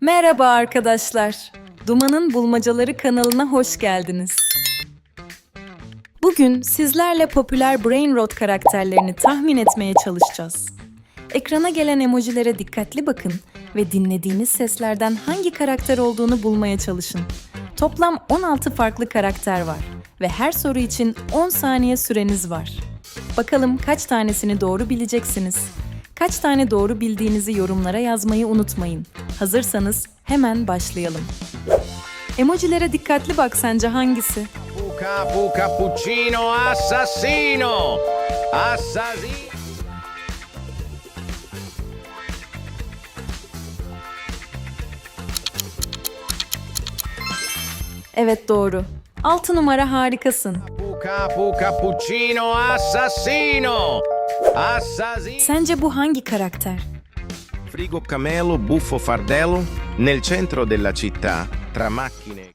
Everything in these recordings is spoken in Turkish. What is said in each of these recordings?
Merhaba arkadaşlar. Duman'ın Bulmacaları kanalına hoş geldiniz. Bugün sizlerle popüler Brain Rot karakterlerini tahmin etmeye çalışacağız. Ekrana gelen emojilere dikkatli bakın ve dinlediğiniz seslerden hangi karakter olduğunu bulmaya çalışın. Toplam 16 farklı karakter var ve her soru için 10 saniye süreniz var. Bakalım kaç tanesini doğru bileceksiniz. Kaç tane doğru bildiğinizi yorumlara yazmayı unutmayın. Hazırsanız hemen başlayalım. Emojilere dikkatli bak sence hangisi? Capu cappuccino assassino! Assassino! Evet doğru. 6 numara harikasın. Capu cappuccino assassino! Assassino! Sence bu hangi karakter? Frigo camelo buffo fardello nel centro della città tra macchine.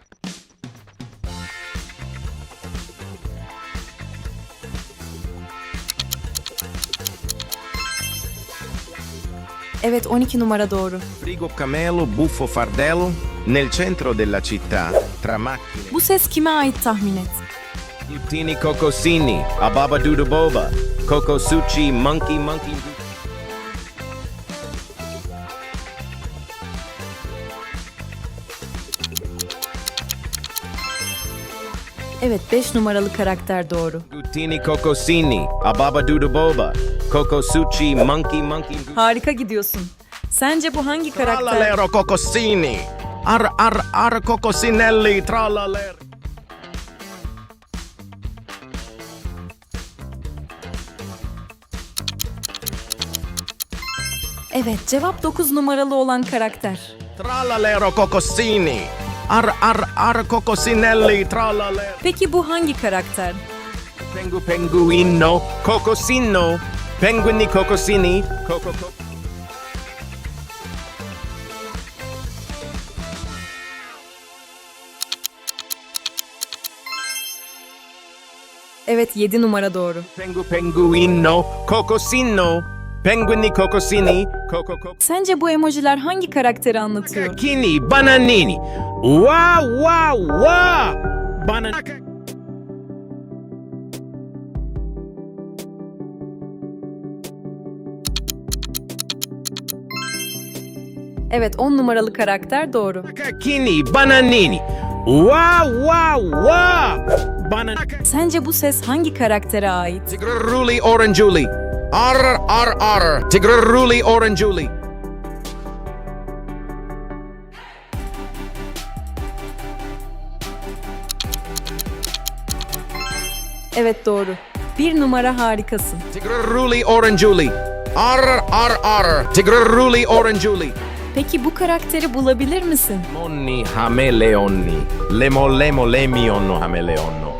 Evet 12 numara doğru. Frigo camelo buffo fardello nel centro della città tra macchine. Bu ses kime ait tahmin et. Tini cocosini, ababa duda boba, cocosucci, monkey monkey. Evet 5 numaralı karakter doğru. Tini cocosini, ababa duda boba, cocosucci, monkey monkey. Harika gidiyorsun. Sence bu hangi karakter? Tralalero cocosini, ar ar ar cocosinelli, tralaler. Evet cevap 9 numaralı olan karakter. Tralalero cocosini, ar ar ar cocosinelli, tralaler. Peki bu hangi karakter? Pengu penguino, cocosino, penguini cocosini, coco coco. Evet 7 numara doğru. Pengu penguino, cocosino, penguini cocosini, coco coco. Sence bu emojiler hangi karakteri anlatıyor? Kini bananini. Wow wow wow. Banan. Evet 10 numaralı karakter doğru. Kini bananini. Wow wow wow. Banan. Sence bu ses hangi karaktere ait? Tigraruli oranjuli. Ar ar ar. Tigraruli oranjuli. Evet doğru. Bir numara harikasın. Tigraruli oranjuli. Ar ar ar. Tigraruli oranjuli. Peki bu karakteri bulabilir misin? Monni hameleonni. Lemo lemo lemionno hameleonno.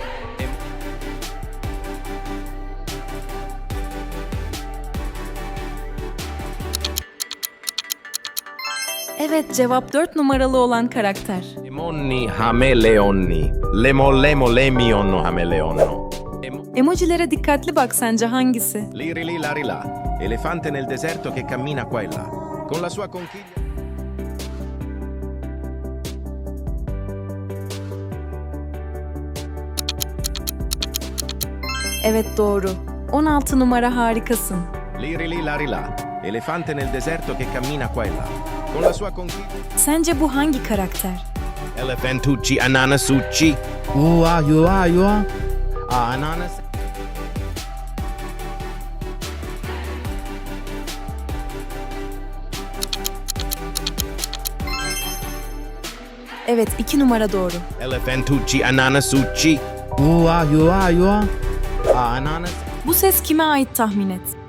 Evet cevap 4 numaralı olan karakter. Lemonni hameleonni. Lemo lemo lemionno hameleonno. Emo- Emojilere dikkatli bak sence hangisi? Liri li lari la. Elefante nel deserto che cammina qua e là. Con la sua conchiglia. Evet doğru. 16 numara harikasın. Liri li lari la. Elefante nel deserto che cammina qua e là. Con la sua conchiglia. Sence bu hangi karakter? Elefantucci ananasucci. Ua, yua, yua. Ananas. Evet 2 numara doğru. Elefantucci ananasucci. Ua, yua, yua. Ananas. Bu ses kime ait tahmin et.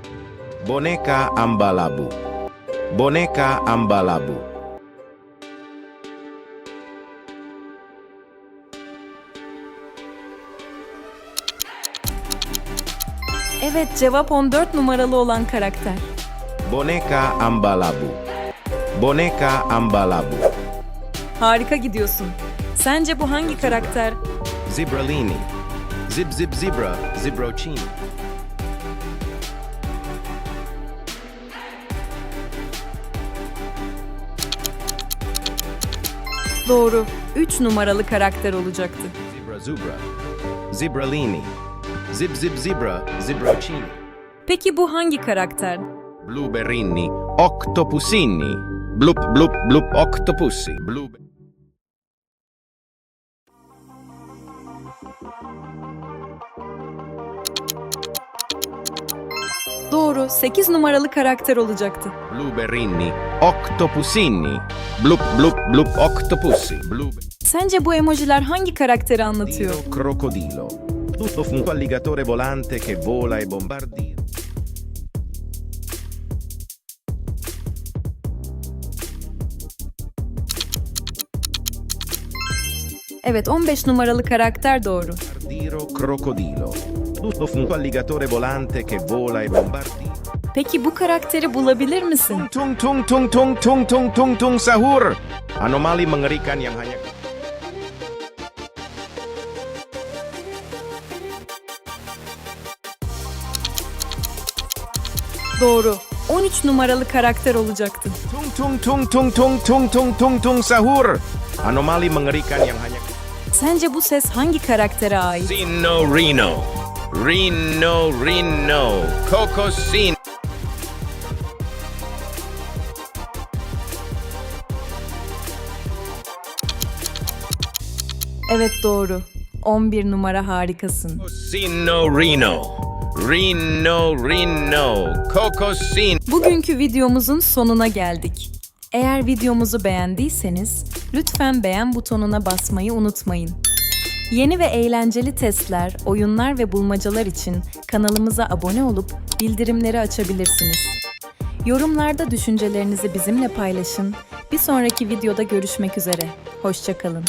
Boneca ambalabu. Boneca ambalabu. Evet cevap 14 numaralı olan karakter. Boneca ambalabu. Boneca ambalabu. Harika gidiyorsun. Sence bu hangi karakter? Zibralini. Zib zib zebra. Zibrocini. Doğru. 3 numaralı karakter olacaktı. Zebra zubra. Zibralini. Zib zib zebra. Zibrocini. Peki bu hangi karakter? Blueberrini. Octopusini. Blup blup blup octopusi. Blue... Doğru. 8 numaralı karakter olacaktı. Blueberrini. Octopusini. Blup blup blup octopusi. Blue... Sence bu emojiler hangi karakteri anlatıyor? Crocodilo. Tutto un alligatore volante che vola e bombardira. Evet 15 numaralı karakter doğru. Bombardiro crocodilo. Un alligatore volante che vola e bombardira. Peki bu karakteri bulabilir misin? Tung tung tung tung tung tung tung tung sahur. Anomali mengerikan yang hanya Doğru. 13 numaralı karakter olacaktı. tung tung tung tung tung tung tung tung tung sahur. Anomali mengerikan yang hanya Sence bu ses hangi karaktere ait? Sino Rino. Rino Rino. Coco Sin. Evet doğru. 11 numara harikasın. Sino Rino. Rino Rino. Coco Sin. Bugünkü videomuzun sonuna geldik. Eğer videomuzu beğendiyseniz lütfen beğen butonuna basmayı unutmayın. Yeni ve eğlenceli testler, oyunlar ve bulmacalar için kanalımıza abone olup bildirimleri açabilirsiniz. Yorumlarda düşüncelerinizi bizimle paylaşın. Bir sonraki videoda görüşmek üzere. Hoşçakalın.